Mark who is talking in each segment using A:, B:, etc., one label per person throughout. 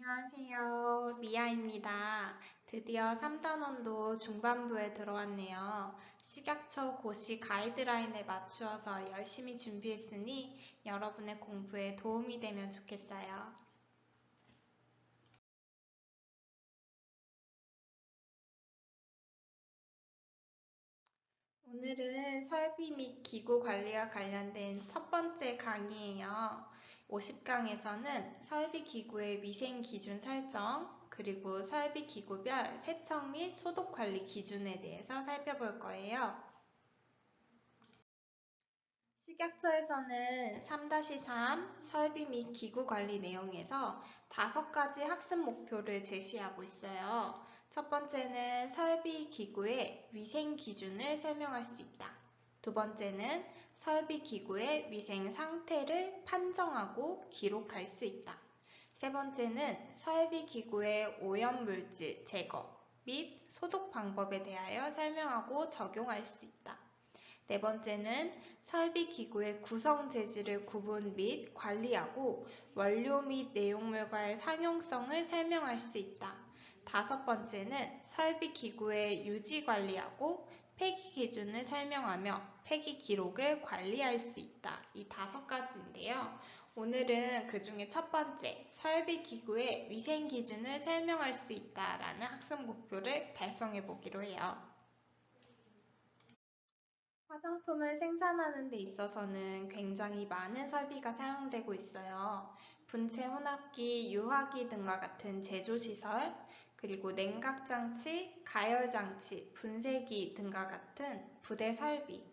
A: 안녕하세요. 미아입니다. 드디어 3단원도 중반부에 들어왔네요. 식약처 고시 가이드라인에 맞추어서 열심히 준비했으니 여러분의 공부에 도움이 되면 좋겠어요. 오늘은 설비 및 기구 관리와 관련된 첫 번째 강의예요. 50강에서는 설비 기구의 위생 기준 설정, 그리고 설비 기구별 세척 및 소독 관리 기준에 대해서 살펴볼 거예요. 식약처에서는 3-3 설비 및 기구 관리 내용에서 다섯 가지 학습 목표를 제시하고 있어요. 첫 번째는 설비 기구의 위생 기준을 설명할 수 있다. 두 번째는 설비 기구의 위생 상태를 판정하고 기록할 수 있다. 세 번째는 설비 기구의 오염물질 제거 및 소독 방법에 대하여 설명하고 적용할 수 있다. 네 번째는 설비 기구의 구성 재질을 구분 및 관리하고 원료 및 내용물과의 상용성을 설명할 수 있다. 다섯 번째는 설비 기구의 유지 관리하고 폐기 기준을 설명하며 폐기 기록을 관리할 수 있다. 이 다섯 가지인데요. 오늘은 그 중에 첫 번째, 설비 기구의 위생 기준을 설명할 수 있다라는 학습 목표를 달성해 보기로 해요. 화장품을 생산하는 데 있어서는 굉장히 많은 설비가 사용되고 있어요. 분체 혼합기, 유화기 등과 같은 제조시설, 그리고 냉각장치, 가열장치, 분쇄기 등과 같은 부대 설비,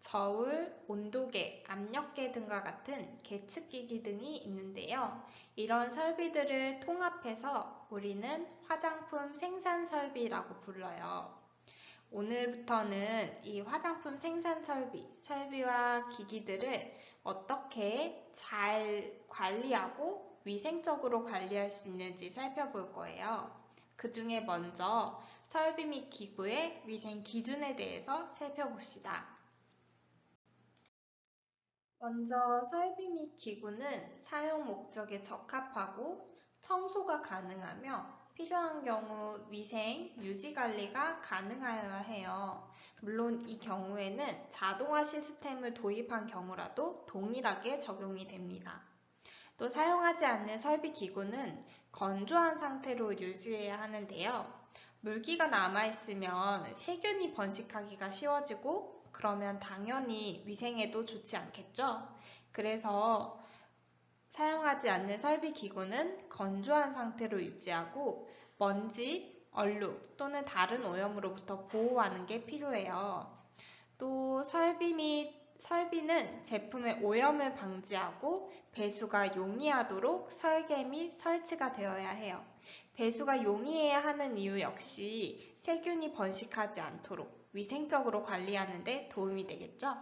A: 저울, 온도계, 압력계 등과 같은 계측기기 등이 있는데요. 이런 설비들을 통합해서 우리는 화장품 생산 설비라고 불러요. 오늘부터는 이 화장품 생산 설비, 설비와 기기들을 어떻게 잘 관리하고 위생적으로 관리할 수 있는지 살펴볼 거예요. 그 중에 먼저 설비 및 기구의 위생 기준에 대해서 살펴봅시다. 먼저 설비 및 기구는 사용 목적에 적합하고 청소가 가능하며 필요한 경우 위생, 유지 관리가 가능하여야 해요. 물론 이 경우에는 자동화 시스템을 도입한 경우라도 동일하게 적용이 됩니다. 또 사용하지 않는 설비 기구는 건조한 상태로 유지해야 하는데요. 물기가 남아있으면 세균이 번식하기가 쉬워지고 그러면 당연히 위생에도 좋지 않겠죠? 그래서 사용하지 않는 설비 기구는 건조한 상태로 유지하고 먼지, 얼룩 또는 다른 오염으로부터 보호하는 게 필요해요. 또 설비 및 설비는 제품의 오염을 방지하고 배수가 용이하도록 설계 및 설치가 되어야 해요. 배수가 용이해야 하는 이유 역시 세균이 번식하지 않도록 위생적으로 관리하는 데 도움이 되겠죠?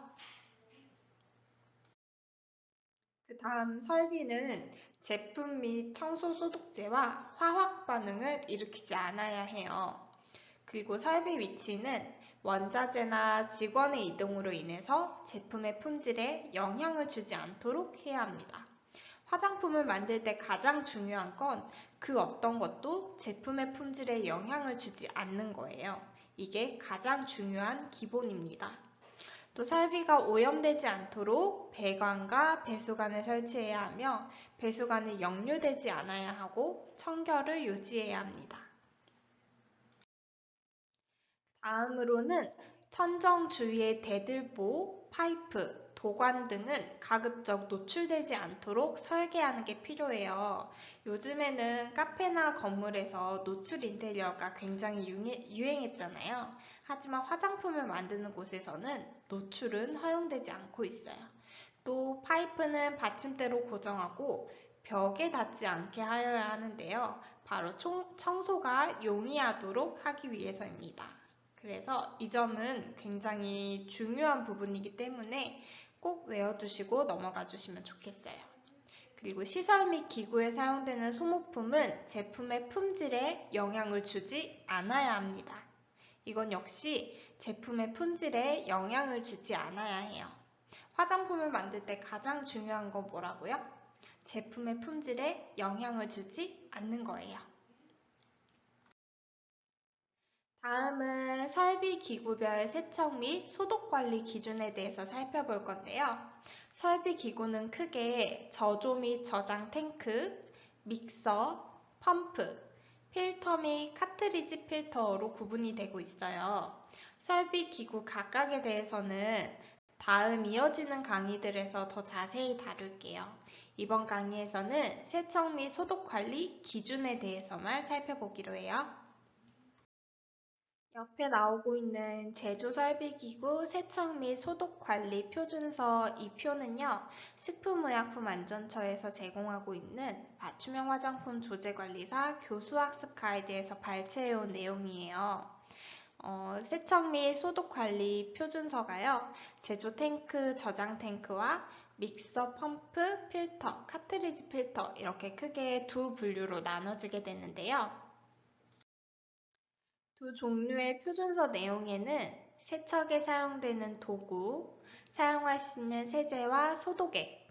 A: 그 다음 설비는 제품 및 청소 소독제와 화학 반응을 일으키지 않아야 해요. 그리고 설비 위치는 원자재나 직원의 이동으로 인해서 제품의 품질에 영향을 주지 않도록 해야 합니다. 화장품을 만들 때 가장 중요한 건 그 어떤 것도 제품의 품질에 영향을 주지 않는 거예요. 이게 가장 중요한 기본입니다. 또 설비가 오염되지 않도록 배관과 배수관을 설치해야 하며 배수관이 역류되지 않아야 하고 청결을 유지해야 합니다. 다음으로는 천정 주위의 대들보, 파이프, 도관 등은 가급적 노출되지 않도록 설계하는 게 필요해요. 요즘에는 카페나 건물에서 노출 인테리어가 굉장히 유행했잖아요. 하지만 화장품을 만드는 곳에서는 노출은 허용되지 않고 있어요. 또 파이프는 받침대로 고정하고 벽에 닿지 않게 하여야 하는데요. 바로 청소가 용이하도록 하기 위해서입니다. 그래서 이 점은 굉장히 중요한 부분이기 때문에 꼭 외워두시고 넘어가 주시면 좋겠어요. 그리고 시설 및 기구에 사용되는 소모품은 제품의 품질에 영향을 주지 않아야 합니다. 이건 역시 제품의 품질에 영향을 주지 않아야 해요. 화장품을 만들 때 가장 중요한 건 뭐라고요? 제품의 품질에 영향을 주지 않는 거예요. 다음은 설비 기구별 세척 및 소독 관리 기준에 대해서 살펴볼 건데요. 설비 기구는 크게 저조 및 저장 탱크, 믹서, 펌프, 필터 및 카트리지 필터로 구분이 되고 있어요. 설비 기구 각각에 대해서는 다음 이어지는 강의들에서 더 자세히 다룰게요. 이번 강의에서는 세척 및 소독 관리 기준에 대해서만 살펴보기로 해요. 옆에 나오고 있는 제조 설비 기구 세척 및 소독 관리 표준서 이 표는요. 식품의약품안전처에서 제공하고 있는 맞춤형 화장품 조제관리사 교수학습 가이드에서 발췌해온 내용이에요. 어, 세척 및 소독 관리 표준서가요. 제조 탱크, 저장 탱크와 믹서, 펌프, 필터, 카트리지 필터 이렇게 크게 두 분류로 나눠지게 되는데요. 두 종류의 표준서 내용에는 세척에 사용되는 도구, 사용할 수 있는 세제와 소독액,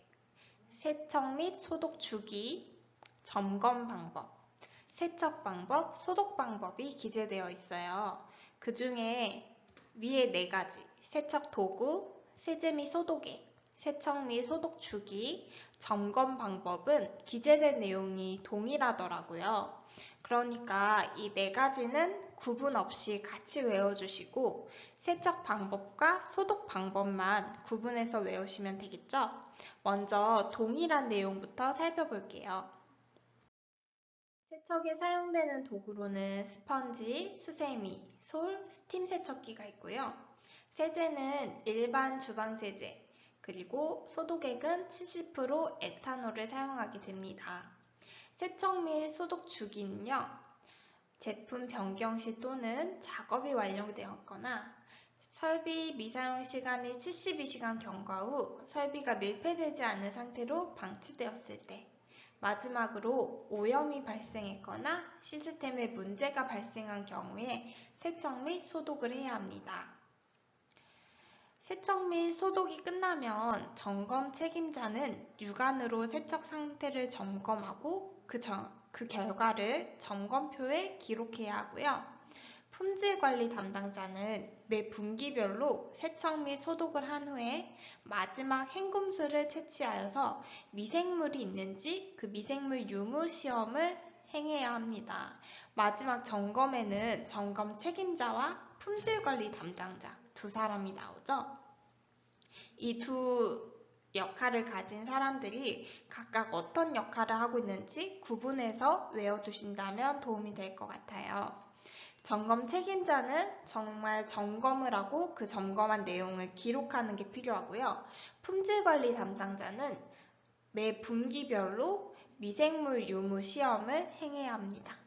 A: 세척 및 소독 주기, 점검 방법, 세척 방법, 소독 방법이 기재되어 있어요. 그 중에 위에 네 가지, 세척 도구, 세제 및 소독액, 세척 및 소독 주기, 점검 방법은 기재된 내용이 동일하더라고요. 그러니까 이 네 가지는 구분 없이 같이 외워주시고 세척 방법과 소독 방법만 구분해서 외우시면 되겠죠? 먼저 동일한 내용부터 살펴볼게요. 세척에 사용되는 도구로는 스펀지, 수세미, 솔, 스팀 세척기가 있고요. 세제는 일반 주방 세제, 그리고 소독액은 70% 에탄올을 사용하게 됩니다. 세척 및 소독 주기는요. 제품 변경 시 또는 작업이 완료되었거나 설비 미사용 시간이 72시간 경과 후 설비가 밀폐되지 않은 상태로 방치되었을 때 마지막으로 오염이 발생했거나 시스템에 문제가 발생한 경우에 세척 및 소독을 해야 합니다. 세척 및 소독이 끝나면 점검 책임자는 육안으로 세척 상태를 점검하고 그 점, 그 결과를 점검표에 기록해야 하고요. 품질 관리 담당자는 매 분기별로 세척 및 소독을 한 후에 마지막 헹굼수를 채취하여서 미생물이 있는지 그 미생물 유무 시험을 행해야 합니다. 마지막 점검에는 점검 책임자와 품질 관리 담당자 두 사람이 나오죠. 이 두 역할을 가진 사람들이 각각 어떤 역할을 하고 있는지 구분해서 외워두신다면 도움이 될 것 같아요. 점검 책임자는 정말 점검을 하고 그 점검한 내용을 기록하는 게 필요하고요. 품질관리 담당자는 매 분기별로 미생물 유무 시험을 행해야 합니다.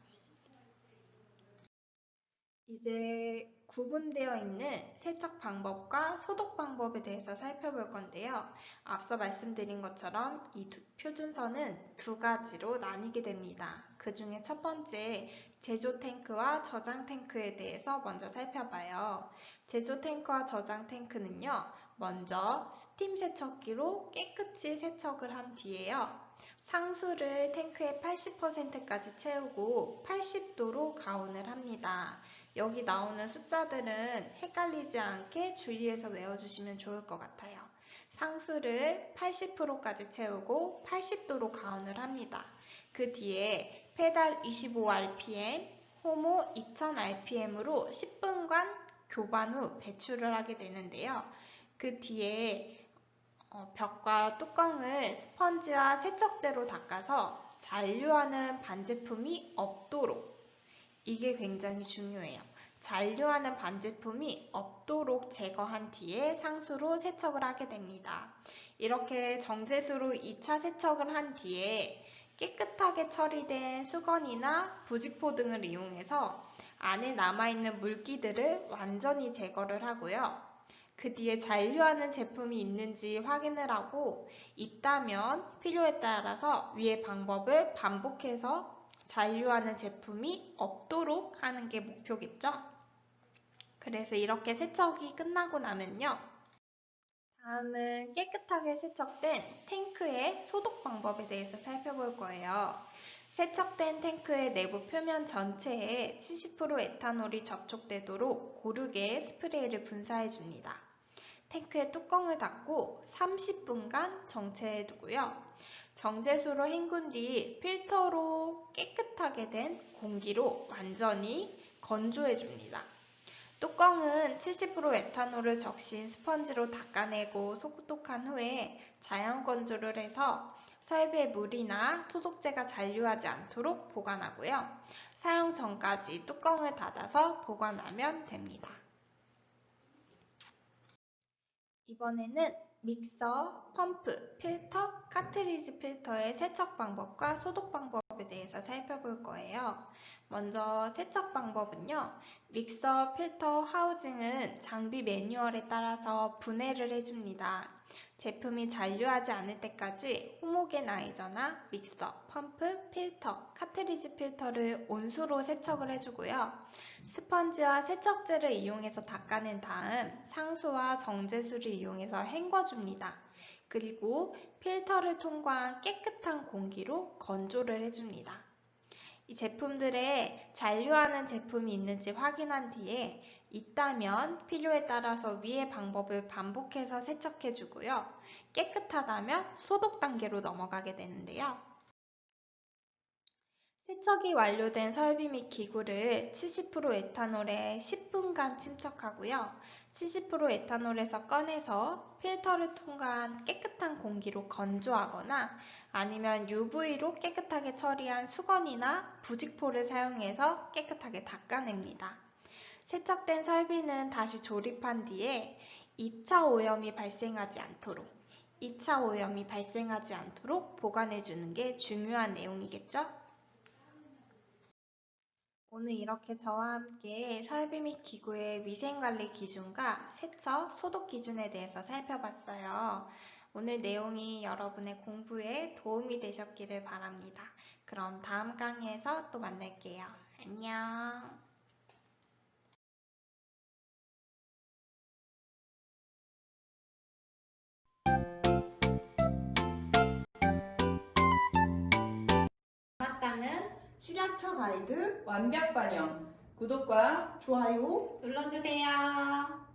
A: 이제 구분되어 있는 세척 방법과 소독 방법에 대해서 살펴볼 건데요. 앞서 말씀드린 것처럼 이 두, 표준서는 두 가지로 나뉘게 됩니다. 그 중에 첫 번째 제조 탱크와 저장 탱크에 대해서 먼저 살펴봐요. 제조 탱크와 저장 탱크는요. 먼저 스팀 세척기로 깨끗이 세척을 한 뒤에요. 상수를 탱크의 80%까지 채우고 80도로 가온을 합니다. 여기 나오는 숫자들은 헷갈리지 않게 주의해서 외워주시면 좋을 것 같아요. 상수를 80%까지 채우고 80도로 가온을 합니다. 그 뒤에 페달 25rpm, 호모 2000rpm으로 10분간 교반 후 배출을 하게 되는데요. 그 뒤에 어, 벽과 뚜껑을 스펀지와 세척제로 닦아서 잔류하는 반제품이 없도록 이게 굉장히 중요해요. 잔류하는 반제품이 없도록 제거한 뒤에 상수로 세척을 하게 됩니다. 이렇게 정제수로 2차 세척을 한 뒤에 깨끗하게 처리된 수건이나 부직포 등을 이용해서 안에 남아있는 물기들을 완전히 제거를 하고요. 그 뒤에 잔류하는 제품이 있는지 확인을 하고 있다면 필요에 따라서 위의 방법을 반복해서 잔류하는 제품이 없도록 하는 게 목표겠죠? 그래서 이렇게 세척이 끝나고 나면요. 다음은 깨끗하게 세척된 탱크의 소독 방법에 대해서 살펴볼 거예요. 세척된 탱크의 내부 표면 전체에 70% 에탄올이 접촉되도록 고르게 스프레이를 분사해 줍니다. 탱크의 뚜껑을 닫고 30분간 정체해 두고요. 정제수로 헹군 뒤 필터로 깨끗 하게 된 공기로 완전히 건조해 줍니다. 뚜껑은 70% 에탄올을 적신 스펀지로 닦아내고 소독한 후에 자연 건조를 해서 설비에 물이나 소독제가 잔류하지 않도록 보관하고요. 사용 전까지 뚜껑을 닫아서 보관하면 됩니다. 이번에는 믹서, 펌프, 필터, 카트리지 필터의 세척 방법과 소독 방법 에 대해서 살펴볼 거예요. 먼저 세척 방법은요. 믹서, 필터, 하우징은 장비 매뉴얼에 따라서 분해를 해줍니다. 제품이 잔류하지 않을 때까지 호모게나이저나 믹서, 펌프, 필터, 카트리지 필터를 온수로 세척을 해주고요. 스펀지와 세척제를 이용해서 닦아낸 다음 상수와 정제수를 이용해서 헹궈줍니다. 그리고 필터를 통과한 깨끗한 공기로 건조를 해줍니다. 이 제품들에 잔류하는 제품이 있는지 확인한 뒤에 있다면 필요에 따라서 위의 방법을 반복해서 세척해 주고요. 깨끗하다면 소독 단계로 넘어가게 되는데요. 세척이 완료된 설비 및 기구를 70% 에탄올에 10분간 침착하고요. 70% 에탄올에서 꺼내서 필터를 통과한 깨끗한 공기로 건조하거나 아니면 UV로 깨끗하게 처리한 수건이나 부직포를 사용해서 깨끗하게 닦아냅니다. 세척된 설비는 다시 조립한 뒤에 2차 오염이 발생하지 않도록 2차 오염이 발생하지 않도록 보관해 주는 게 중요한 내용이겠죠? 오늘 이렇게 저와 함께 설비 및 기구의 위생관리 기준과 세척, 소독 기준에 대해서 살펴봤어요. 오늘 내용이 여러분의 공부에 도움이 되셨기를 바랍니다. 그럼 다음 강의에서 또 만날게요. 안녕.
B: 맞다는
C: 식약처 가이드
D: 완벽 반영 구독과
C: 좋아요
B: 눌러주세요.